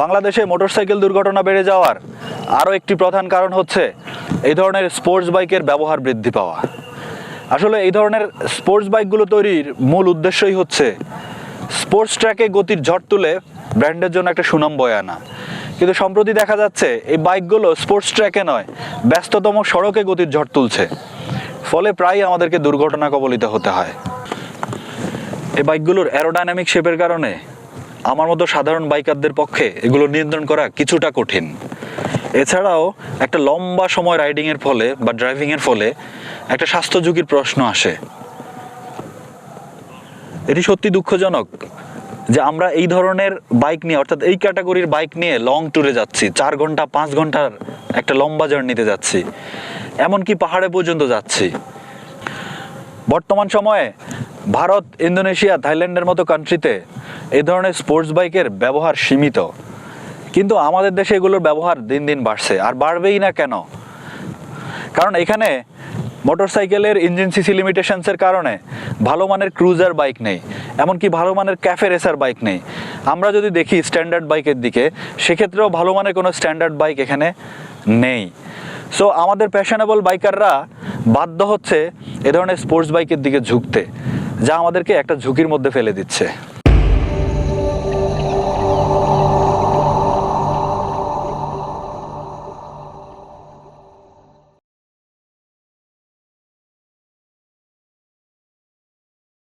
বাংলাদেশে মোটরসাইকেল দুর্ঘটনা বেড়ে যাওয়ার আরও একটি প্রধান কারণ হচ্ছে এই ধরনের স্পোর্টস বাইকের ব্যবহার বৃদ্ধি পাওয়া। আসলে এই ধরনের স্পোর্টস বাইকগুলো তৈরির মূল উদ্দেশ্যই হচ্ছে স্পোর্টস ট্র্যাকে গতির ঝড় তুলে ব্র্যান্ডের জন্য একটা সুনাম বয়ে আনা। কিন্তু সম্প্রতি দেখা যাচ্ছে এই বাইকগুলো স্পোর্টস ট্র্যাকে নয়, ব্যস্ততম সড়কে গতির ঝড় তুলছে। ফলে প্রায়ই আমাদেরকে দুর্ঘটনা কবলিত হতে হয়। এই বাইকগুলোর অ্যারোডাইনামিক শেপের কারণে আমার মতো সাধারণ বাইকারদের পক্ষে এগুলো নিয়ন্ত্রণ করা কিছুটা কঠিন। এছাড়াও একটা লম্বা সময় রাইডিংয়ের ফলে বা ড্রাইভিংয়ের ফলে একটা স্বাস্থ্য ঝুঁকির প্রশ্ন আসে। এটি সত্যি দুঃখজনক যে আমরা এই ধরনের বাইক নিয়ে, অর্থাৎ এই ক্যাটাগরির বাইক নিয়ে লং ট্যুরে যাচ্ছি, চার ঘণ্টা, পাঁচ ঘণ্টার একটা লম্বা জার্নিতে যাচ্ছি, এমনকি পাহাড়ে পর্যন্ত যাচ্ছি। বর্তমান সময়ে ভারত, ইন্দোনেশিয়া, থাইল্যান্ডের মতো কান্ট্রিতে এই ধরনের স্পোর্টস বাইকের ব্যবহার সীমিত। কিন্তু আমাদের দেশে এগুলোর ব্যবহার দিন দিন বাড়ছে, আর বাড়বেই না কেন? কারণ এখানে মোটরসাইকেলের ইঞ্জিন সিসি লিমিটেশনসের কারণে ভালো মানের ক্রুজার বাইক নেই, এমনকি ভালো মানের ক্যাফে রেসার বাইক নেই। আমরা যদি দেখি স্ট্যান্ডার্ড বাইকের দিকে, সেক্ষেত্রেও ভালো মানের কোনো স্ট্যান্ডার্ড বাইক এখানে নেই। সো আমাদের প্যাশনেবল বাইকাররা বাধ্য হচ্ছে এ ধরনের স্পোর্টস বাইকের দিকে ঝুঁকতে। যা আমাদেরকে একটা ঝুঁকির মধ্যে ফেলে দিচ্ছে।